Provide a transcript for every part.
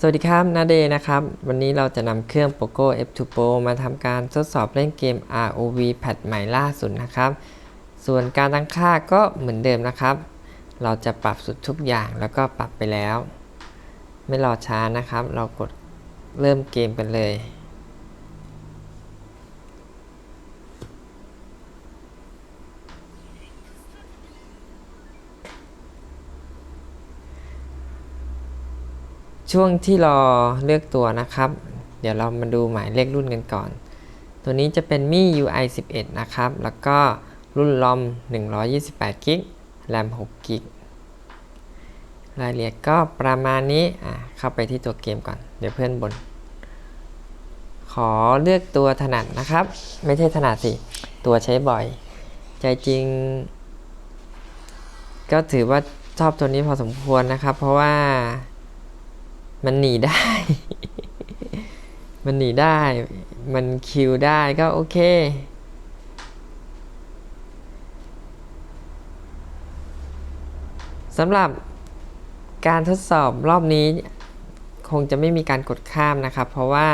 สวัสดีครับนาเดนะครับ วันนี้เราจะนำเครื่อง POCO F2 Pro มาทำการทดสอบเล่นเกม ROV แพทใหม่ล่าสุดนะครับ ส่วนการตั้งค่าก็เหมือนเดิมนะครับ เราจะปรับสุดทุกอย่างแล้วก็ปรับไปแล้ว ไม่รอช้านะครับ เรากดเริ่มเกมกันเลย ช่วงที่รอเลือกตัวนะครับ เดี๋ยวเรามาดูหมายเลขรุ่นกันก่อน ตัวนี้จะเป็นมี UI 11 นะครับ แล้วก็รุ่นลอม128กิกแรม6กิกรายละเอียดก็ประมาณนี้อะเข้าไปที่ตัวเกมก่อน เดี๋ยวเพื่อนบน ขอเลือกตัวถนัดนะครับ ไม่ใช่ถนัดสิ ตัวใช้บ่อย ใจจริง ก็ถือว่าชอบตัวนี้พอสมควรนะครับ เพราะว่า มันหนีได้ มันหนีได้ มันคิวได้ก็โอเค สำหรับการทดสอบรอบนี้คงจะไม่มีการกดข้ามนะครับ เพราะว่า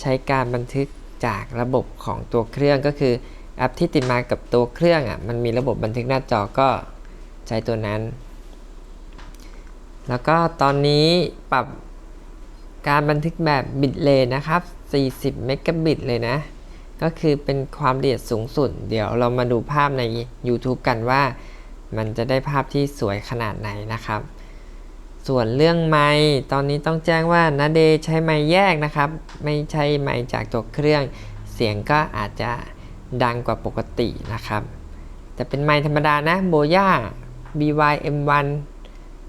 ใช้การบันทึกจากระบบของตัวเครื่องก็คือแอปที่ติดมากับตัวเครื่องอะมันมีระบบบันทึกหน้าจอก็ใช้ตัวนั้น แล้วก็ตอนนี้ปรับ การบันทึกแบบบิตเลนนะครับ 40 เมกะบิตเลยนะ ก็คือเป็นความละเอียดสูงสุด เดี๋ยวเรามาดูภาพใน YouTube กันว่า มันจะได้ภาพที่สวยขนาดไหนนะครับ ส่วนเรื่องไมค์ตอนนี้ต้องแจ้งว่านาเดใช้ไมค์แยกนะครับ ไม่ใช่ไมค์จากตัวเครื่อง เสียงก็อาจจะดังกว่าปกตินะครับ แต่เป็นไมค์ธรรมดานะโบย่า BYM1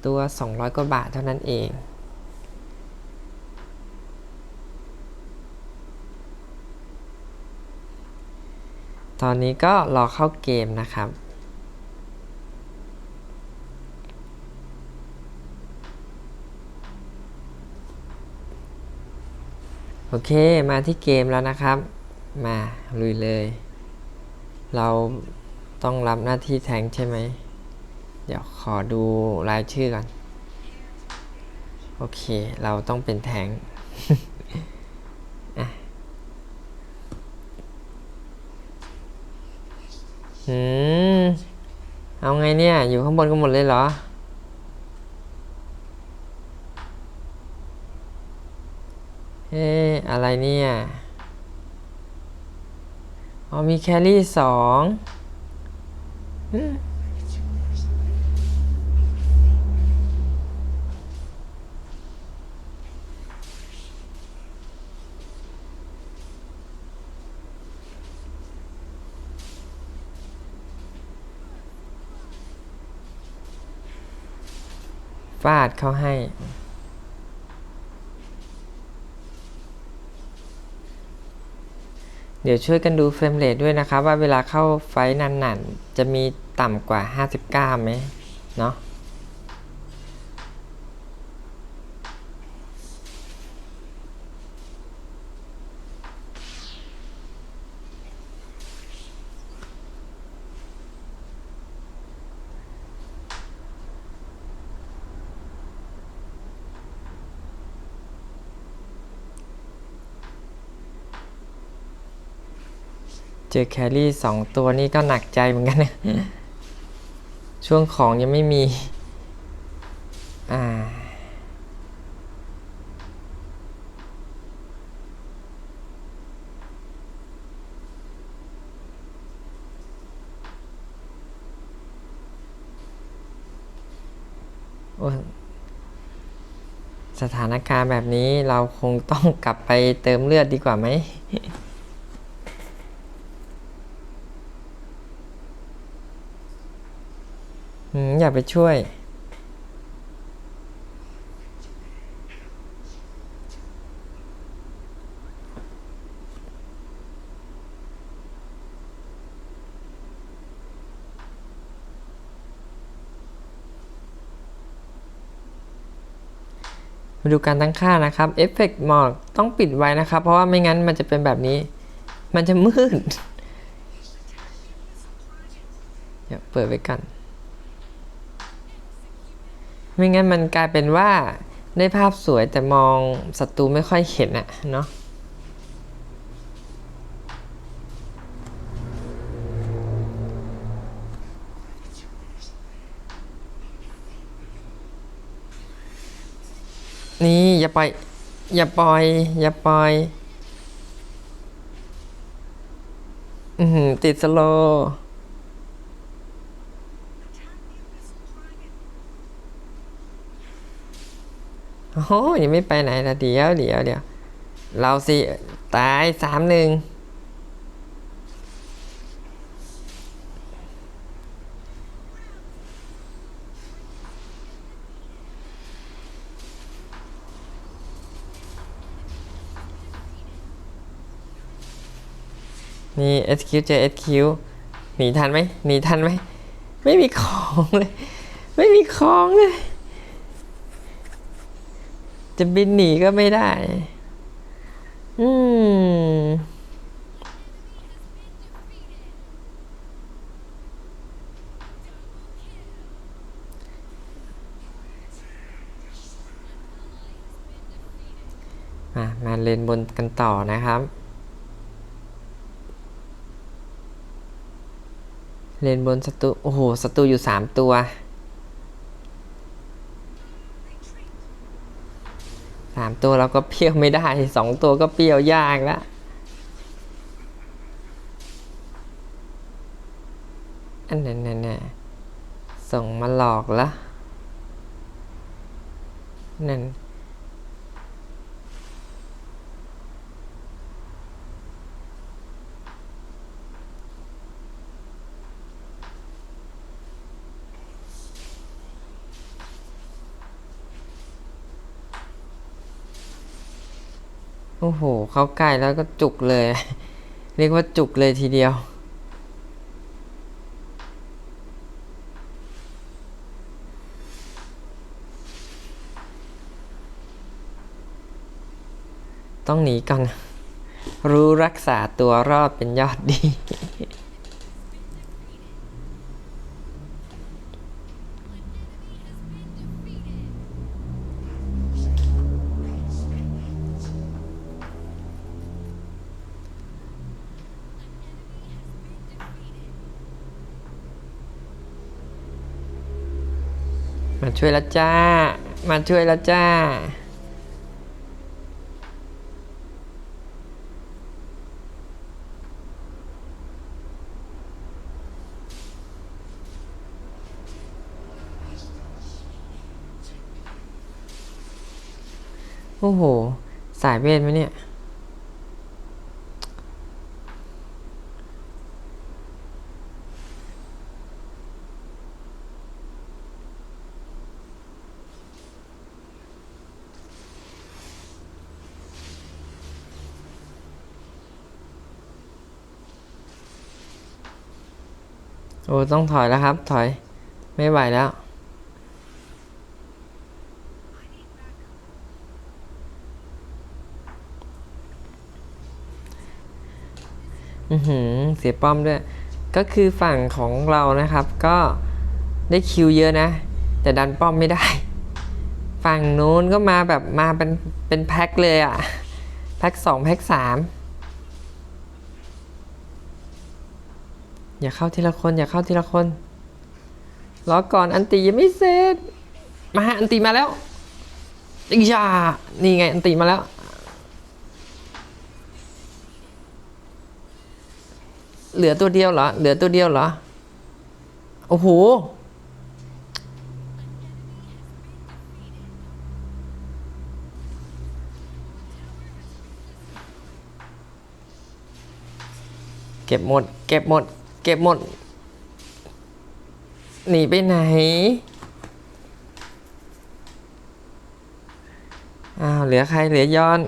ตัว 200 กว่าบาทเท่านั้นเอง ตอนนี้ก็รอเข้าเกมนะครับ โอเคมาที่เกมแล้วนะครับ มาลุยเลย เราต้องรับหน้าที่แทงใช่ไหม เดี๋ยวขอดูรายชื่อก่อน โอเค เราต้องเป็นแทงค์ อะ อืม เอาไงเนี่ย อยู่ข้างบนกันหมดเลยเหรอ เอ๊ะอะไรเนี่ย อ๋อมีแครี่สอง ฟาดเขาให้ เดี๋ยวช่วยกันดูเฟรมเรทด้วยนะครับ ว่าเวลาเข้าไฟท์นานๆ จะมีต่ำกว่า 59ไหมเนาะ จอแครี่สองตัวนี่ก็หนักใจเหมือนกันนะช่วงของยังไม่มี อ่าโอ้ยสถานการณ์แบบนี้เราคงต้องกลับไปเติมเลือดดีกว่าไหม อยากไปช่วย มาดูการตั้งค่านะครับ เอฟเฟกต์หมอกต้องปิดไว้นะครับ เพราะว่าไม่งั้นมันจะเป็นแบบนี้ มันจะมืดเดี๋ยวเปิดไว้กัน ไม่งั้นมันกลายเป็นว่าได้ภาพสวยแต่มองศัตรูไม่ค่อยเห็นอะเนาะนี่อย่าปล่อย อย่าปล่อย อย่าปล่อย อือหือติดสโลว์ โอ้โหยังไม่ไปไหนละเดี๋ยวเดี๋ยวเดี๋ยวเราสิตายสามหนึ่งนี่ SQ เจอ SQ หนีทันไหมหนีทันไหม ไม่มีของเลย ไม่มีของเลย จะบินหนีก็ไม่ได้ อืม มามาเลนบนกันต่อนะครับ เลนบนศัตรู โอ้โหศัตรูอยู่สามตัวามตัวเราก็เปรี้ยวไม่ได้สองตัวก็เปรี้ยวยากแล้วอันนั้นน่ะส่งมาหลอกละนั่น อ้โห เข้าใกล้แล้วก็จุกเลย เรียกว่าจุกเลยทีเดียว ต้องหนีก่อน รู้รักษาตัวรอดเป็นยอดดี มาช่วยแล้วจ้า มาช่วยแล้วจ้า โอ้โห สายเวทไหมเนี่ย โอ้ต้องถอยแล้วครับ ถอย ไม่ไหวแล้ว อือหือ เสียป้อมด้วย ก็คือฝั่งของเรานะครับ ก็ได้คิวเยอะนะ แต่ดันป้อมไม่ได้ ฝั่งนู้นก็มาแบบมาเป็นเป็นแพ็คเลยอะแพ็คสองแพ็คสาม อย่าเข้าทีละคน อย่าเข้าทีละคนรอก่อนอันตียังไม่เสร็จมาอันตีมาแล้วอียานี่ไงอันตีมาแล้วเหลือตัวเดียวเหรอ เหลือตัวเดียวเหรอ โอ้โห เก็บหมด เก็บหมด เก็บหมด หนีไปไหน อ้าว เหลือใคร เหลือยอน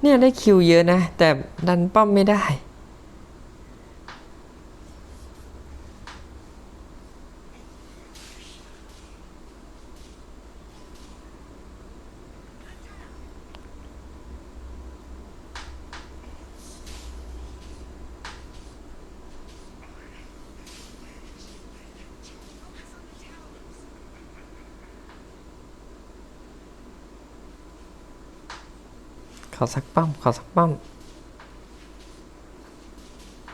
เนี่ยได้คิวเยอะนะ แต่ดันป้อมไม่ได้ ขอสักป้อมขอสักป้อม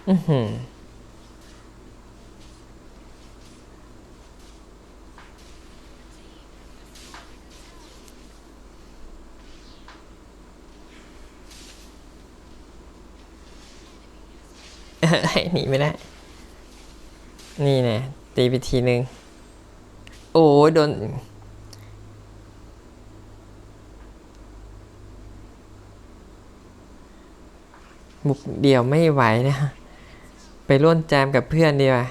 อือหือเอ้หนีไม่ได้ นี่น่ตีไปทีนึง โอ้ยโดน บุกเดี่ยวไม่ไหวนะไปร่วมแจมกับเพื่อนดีกว่า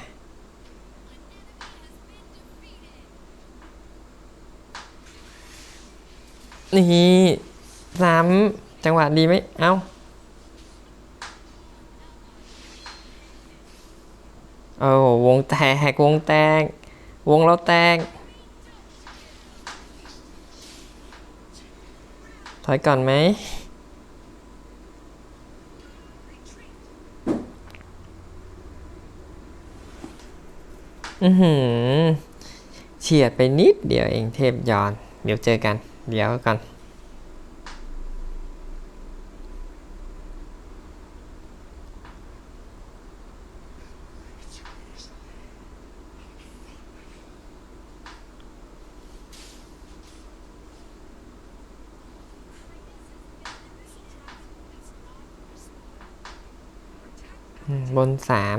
นี่ซ้ำจังหวะดีไหมเอ้าโอ้วงแตก วงแตก วงเราแตก ถอยก่อนไหม อือหือเฉียดไปนิดเดียวเองเทพยอน เดี๋ยวเจอกัน เดี๋ยวก่อนบนสาม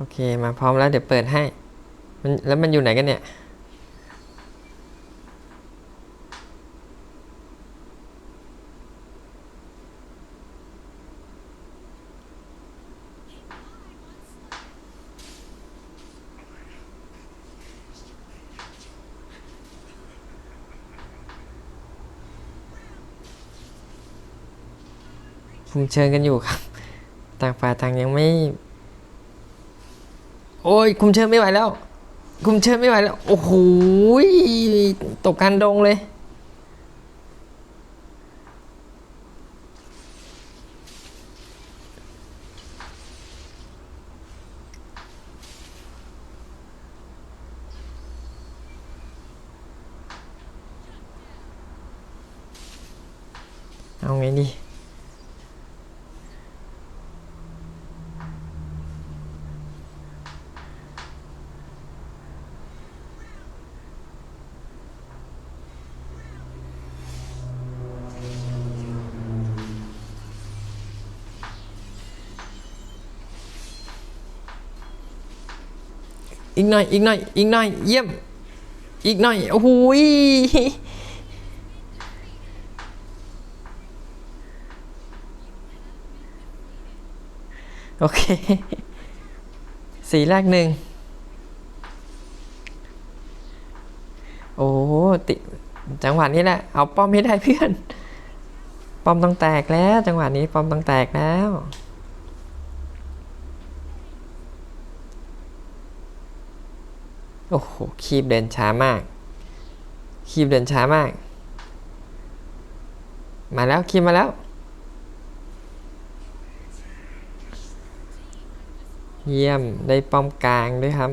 โอเค มาพร้อมแล้วเดี๋ยวเปิดให้ มันแล้วมันอยู่ไหนกันเนี่ย คุมเชิญกันอยู่ครับ ต่างฝ่ายต่างยังไม่ โอ้ยคุมเชิญไม่ไหวแล้ว คุมเชิญไม่ไหวแล้ว โอ้โหตกกันดงเลย เอาไงดี อีกหน่อย อีกหน่อย อีกหน่อย เยี่ยม อีกหน่อย โอ้โหยโอเค สีแรกหนึ่ง โอ้ติจังหวะนี้แหละ เอาป้อมให้ได้เพื่อน ป้อมต้องแตกแล้ว จังหวะนี้ป้อมต้องแตกแล้ว โอ้โห คีบเดินช้ามาก คีบเดินช้ามาก มาแล้ว คีบมาแล้ว เยี่ยม ได้ป้อมกลางด้วยครับ